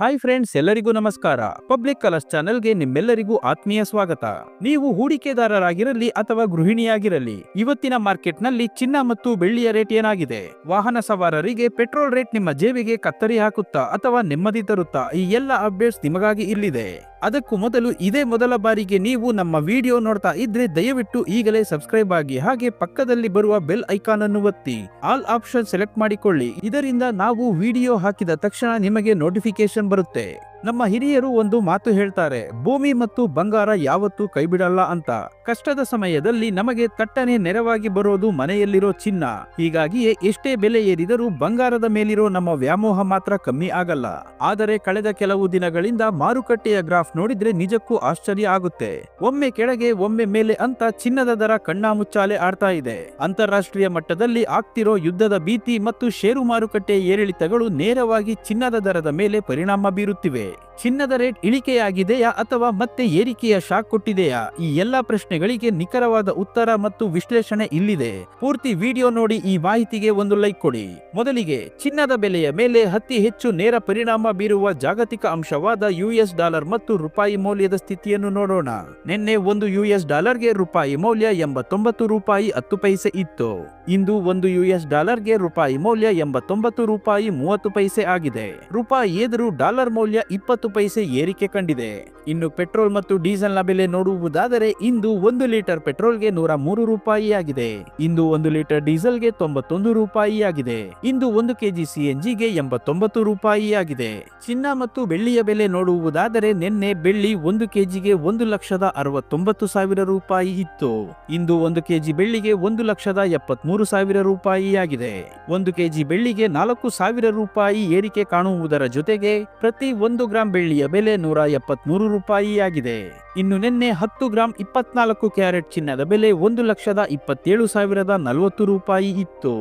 Hi friends ಎಲ್ಲರಿಗೂ ನಮಸ್ಕಾರ. Public colours ಚಾನೆಲ್ಗೆ ನಿಮ್ಮೆಲ್ಲರಿಗೂ ಆತ್ಮೀಯ ಸ್ವಾಗತ. ನೀವು ಹೂಡಿಕೆದಾರರಾಗಿರಲಿ ಅಥವಾ ಗೃಹಿಣಿಯಾಗಿರಲಿ, ಇವತ್ತಿನ ಮಾರ್ಕೆಟ್ನಲ್ಲಿ ಚಿನ್ನ ಮತ್ತು ಬೆಳ್ಳಿಯ ರೇಟ್ ಏನಾಗಿದೆ? ವಾಹನ ಸವಾರರಿಗೆ ಪೆಟ್ರೋಲ್ ರೇಟ್ ನಿಮ್ಮ ಜೇಬಿಗೆ ಕತ್ತರಿ ಹಾಕುತ್ತಾ ಅಥವಾ ನೆಮ್ಮದಿ ತರುತ್ತಾ? ಈ ಎಲ್ಲ ಅಪ್ಡೇಟ್ಸ್ ನಿಮಗಾಗಿ ಇಲ್ಲಿದೆ. ಅದಕ್ಕೂ ಮೊದಲು ಇದೇ ಮೊದಲ ಬಾರಿಗೆ ನೀವು ನಮ್ಮ ವಿಡಿಯೋ ನೋಡ್ತಾ ಇದ್ರೆ ದಯವಿಟ್ಟು ಈಗಲೇ ಸಬ್ಸ್ಕ್ರೈಬ್ ಆಗಿ ಹಾಗೆ ಪಕ್ಕದಲ್ಲಿ ಬರುವ ಬೆಲ್ ಐಕಾನ್ ಅನ್ನು ಒತ್ತಿ. ಆಲ್ ಆಪ್ಷನ್ ಸೆಲೆಕ್ಟ್ ಮಾಡಿಕೊಳ್ಳಿ. ಇದರಿಂದ ನಾವು ವಿಡಿಯೋ ಹಾಕಿದ ತಕ್ಷಣ ನಿಮಗೆ ನೋಟಿಫಿಕೇಶನ್ ಬರುತ್ತೆ. ನಮ್ಮ ಹಿರಿಯರು ಒಂದು ಮಾತು ಹೇಳ್ತಾರೆ, ಭೂಮಿ ಮತ್ತು ಬಂಗಾರ ಯಾವತ್ತೂ ಕೈಬಿಡಲ್ಲ ಅಂತ. ಕಷ್ಟದ ಸಮಯದಲ್ಲಿ ನಮಗೆ ತಟ್ಟನೆ ನೆರವಾಗಿ ಬರೋದು ಮನೆಯಲ್ಲಿರೋ ಚಿನ್ನ. ಹೀಗಾಗಿಯೇ ಎಷ್ಟೇ ಬೆಲೆ ಏರಿದರೂ ಬಂಗಾರದ ಮೇಲಿರೋ ನಮ್ಮ ವ್ಯಾಮೋಹ ಮಾತ್ರ ಕಮ್ಮಿ ಆಗಲ್ಲ. ಆದರೆ ಕಳೆದ ಕೆಲವು ದಿನಗಳಿಂದ ಮಾರುಕಟ್ಟೆಯ ಗ್ರಾಫ್ ನೋಡಿದ್ರೆ ನಿಜಕ್ಕೂ ಆಶ್ಚರ್ಯ ಆಗುತ್ತೆ. ಒಮ್ಮೆ ಕೆಳಗೆ, ಒಮ್ಮೆ ಮೇಲೆ ಅಂತ ಚಿನ್ನದ ದರ ಕಣ್ಣಾಮುಚ್ಚಾಲೆ ಆಡ್ತಾ ಇದೆ. ಅಂತಾರಾಷ್ಟ್ರೀಯ ಮಟ್ಟದಲ್ಲಿ ಆಗ್ತಿರೋ ಯುದ್ಧದ ಭೀತಿ ಮತ್ತು ಷೇರು ಮಾರುಕಟ್ಟೆ ಏರಿಳಿತಗಳು ನೇರವಾಗಿ ಚಿನ್ನದ ದರದ ಮೇಲೆ ಪರಿಣಾಮ ಬೀರುತ್ತಿವೆ. it. ಚಿನ್ನದ ರೇಟ್ ಇಳಿಕೆಯಾಗಿದೆಯಾ ಅಥವಾ ಮತ್ತೆ ಏರಿಕೆಯ ಶಾಕ್ ಕೊಟ್ಟಿದೆಯಾ? ಈ ಎಲ್ಲಾ ಪ್ರಶ್ನೆಗಳಿಗೆ ನಿಖರವಾದ ಉತ್ತರ ಮತ್ತು ವಿಶ್ಲೇಷಣೆ ಇಲ್ಲಿದೆ. ಪೂರ್ತಿ ವಿಡಿಯೋ ನೋಡಿ ಈ ಮಾಹಿತಿಗೆ ಒಂದು ಲೈಕ್ ಕೊಡಿ. ಮೊದಲಿಗೆ, ಚಿನ್ನದ ಬೆಲೆಯ ಮೇಲೆ ಅತಿ ಹೆಚ್ಚು ನೇರ ಪರಿಣಾಮ ಬೀರುವ ಜಾಗತಿಕ ಅಂಶವಾದ ಯುಎಸ್ ಡಾಲರ್ ಮತ್ತು ರೂಪಾಯಿ ಮೌಲ್ಯದ ಸ್ಥಿತಿಯನ್ನು ನೋಡೋಣ. ನಿನ್ನೆ ಒಂದು ಯುಎಸ್ ಡಾಲರ್ಗೆ ರೂಪಾಯಿ ಮೌಲ್ಯ ಎಂಬತ್ತೊಂಬತ್ತು ರೂಪಾಯಿ ಹತ್ತು ಪೈಸೆ ಇತ್ತು. ಇಂದು ಒಂದು ಯುಎಸ್ ಡಾಲರ್ಗೆ ರೂಪಾಯಿ ಮೌಲ್ಯ ಎಂಬತ್ತೊಂಬತ್ತು ರೂಪಾಯಿ ಮೂವತ್ತು ಪೈಸೆ ಆಗಿದೆ. ರೂಪಾಯಿ ಎದುರು ಡಾಲರ್ ಮೌಲ್ಯ ಇಪ್ಪತ್ತು ಪೈಸೆ ಏರಿಕೆ ಕಂಡಿದೆ. ಇನ್ನು ಪೆಟ್ರೋಲ್ ಮತ್ತು ಡೀಸೆಲ್ನ ಬೆಲೆ ನೋಡುವುದಾದರೆ ಇಂದು ಒಂದು ಲೀಟರ್ ಪೆಟ್ರೋಲ್ಗೆ ನೂರ ಮೂರು ರೂಪಾಯಿ ಆಗಿದೆ ಇಂದು ಒಂದು ಲೀಟರ್ ಡೀಸೆಲ್ಗೆ ತೊಂಬತ್ತೊಂದು ರೂಪಾಯಿ ಆಗಿದೆ ಇಂದು ಒಂದು ಕೆಜಿ ಸಿಎನ್ಜಿಗೆ ಎಂಬತ್ತೊಂಬತ್ತು ರೂಪಾಯಿ ಆಗಿದೆ ಚಿನ್ನ ಮತ್ತು ಬೆಳ್ಳಿಯ ಬೆಲೆ ನೋಡುವುದಾದರೆ ನಿನ್ನೆ ಬೆಳ್ಳಿ ಒಂದು ಕೆಜಿಗೆ ಒಂದು ಲಕ್ಷದ ಅರವತ್ತೊಂಬತ್ತು ಸಾವಿರ ರೂಪಾಯಿ ಇತ್ತು. ಇಂದು ಒಂದು ಕೆಜಿ ಬೆಳ್ಳಿಗೆ ಒಂದು ಲಕ್ಷದ ಎಪ್ಪತ್ಮೂರು ಸಾವಿರ ರೂಪಾಯಿ ಆಗಿದೆ ಒಂದು ಕೆಜಿ ಬೆಳ್ಳಿಗೆ ನಾಲ್ಕು ಸಾವಿರ ರೂಪಾಯಿ ಏರಿಕೆ ಕಾಣುವುದರ ಜೊತೆಗೆ ಪ್ರತಿ ಒಂದು ಗ್ರಾಂ ಬೆಳ್ಳಿಯ ಬೆಲೆ ನೂರ ಎಪ್ಪತ್ಮೂರು ರೂಪಾಯಿಯಾಗಿದೆ. ಇನ್ನು ನಿನ್ನೆ ಹತ್ತು ಗ್ರಾಂ ಇಪ್ಪತ್ನಾಲ್ಕು ಕ್ಯಾರೆಟ್ ಚಿನ್ನದ ಬೆಲೆ ಒಂದು ಲಕ್ಷದ ಇಪ್ಪತ್ತೇಳು ಸಾವಿರದ ನಲವತ್ತು ರೂಪಾಯಿ ಇತ್ತು.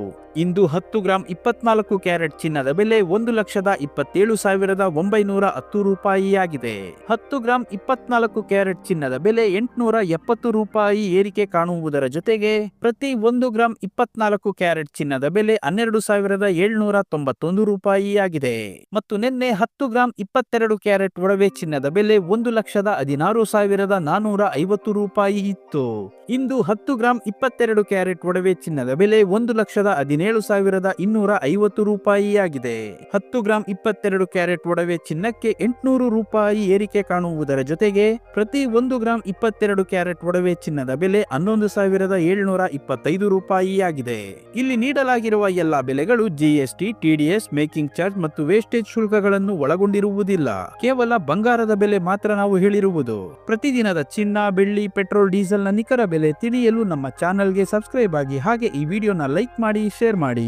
ಇಂದು ಹತ್ತು ಗ್ರಾಂ ಇಪ್ಪತ್ನಾಲ್ಕು ಕ್ಯಾರೆಟ್ ಚಿನ್ನದ ಬೆಲೆ ಒಂದು ಲಕ್ಷದ ಇಪ್ಪತ್ತೇಳು ಸಾವಿರದ ಒಂಬೈನೂರ ಹತ್ತು ರೂಪಾಯಿಯಾಗಿದೆ. ಹತ್ತು ಗ್ರಾಂ ಇಪ್ಪತ್ನಾಲ್ಕು ಕ್ಯಾರೆಟ್ ಚಿನ್ನದ ಬೆಲೆ ಎಂಟುನೂರ ಎಪ್ಪತ್ತು ರೂಪಾಯಿ ಏರಿಕೆ ಕಾಣುವುದರ ಜೊತೆಗೆ ಪ್ರತಿ ಒಂದು ಗ್ರಾಂ ಇಪ್ಪತ್ನಾಲ್ಕು ಕ್ಯಾರೆಟ್ ಚಿನ್ನದ ಬೆಲೆ ಹನ್ನೆರಡು ಸಾವಿರದ ಏಳ್ನೂರ ತೊಂಬತ್ತೊಂದು ರೂಪಾಯಿಯಾಗಿದೆ. ಮತ್ತು ನಿನ್ನೆ ಹತ್ತು ಗ್ರಾಂ ಇಪ್ಪತ್ತೆರಡು ಕ್ಯಾರೆಟ್ ಒಡವೆ ಚಿನ್ನದ ಬೆಲೆ ಒಂದು ಲಕ್ಷದ ಹದಿನಾರು ಸಾವಿರದ ನಾನೂರ ಐವತ್ತು ರೂಪಾಯಿ ಇತ್ತು. ಇಂದು ಹತ್ತು ಗ್ರಾಂ ಇಪ್ಪತ್ತೆರಡು ಕ್ಯಾರೆಟ್ ಒಡವೆ ಚಿನ್ನದ ಬೆಲೆ ಒಂದು ಲಕ್ಷದ ಹದಿನೇಳು ಸಾವಿರದ ಇನ್ನೂರ ಐವತ್ತು ರೂಪಾಯಿಯಾಗಿದೆ. ಹತ್ತು ಗ್ರಾಂ ಇಪ್ಪತ್ತೆರಡು ಕ್ಯಾರೆಟ್ ಒಡವೆ ಚಿನ್ನಕ್ಕೆ ಎಂಟುನೂರು ರೂಪಾಯಿ ಏರಿಕೆ ಕಾಣುವುದರ ಜೊತೆಗೆ ಪ್ರತಿ ಒಂದು ಗ್ರಾಂ ಇಪ್ಪತ್ತೆರಡು ಕ್ಯಾರೆಟ್ ಒಡವೆ ಚಿನ್ನದ ಬೆಲೆ ಹನ್ನೊಂದು ಸಾವಿರದ ಏಳುನೂರ ಇಪ್ಪತ್ತೈದು ರೂಪಾಯಿಯಾಗಿದೆ. ಇಲ್ಲಿ ನೀಡಲಾಗಿರುವ ಎಲ್ಲಾ ಬೆಲೆಗಳು ಜಿಎಸ್ಟಿ ಟಿಡಿಎಸ್ ಮೇಕಿಂಗ್ ಚಾರ್ಜ್ ಮತ್ತು ವೇಸ್ಟೇಜ್ ಶುಲ್ಕಗಳನ್ನು ಒಳಗೊಂಡಿರುವುದಿಲ್ಲ. ಕೇವಲ ಬಂಗಾರದ ಬೆಲೆ ಮಾತ್ರ ನಾವು ಹೇಳಿರುವುದು. ಪ್ರತಿದಿನದ ಚಿನ್ನ, ಬೆಳ್ಳಿ, ಪೆಟ್ರೋಲ್, ಡೀಸೆಲ್ನ ನಿಖರ ಬೆಲೆ ತಿಳಿಯಲು ನಮ್ಮ ಚಾನೆಲ್ಗೆ ಸಬ್ಸ್ಕ್ರೈಬ್ ಆಗಿ ಹಾಗೆ ಈ ವಿಡಿಯೋನ ಲೈಕ್ ಮಾಡಿ, ಶೇರ್ ಮಾಡಿ.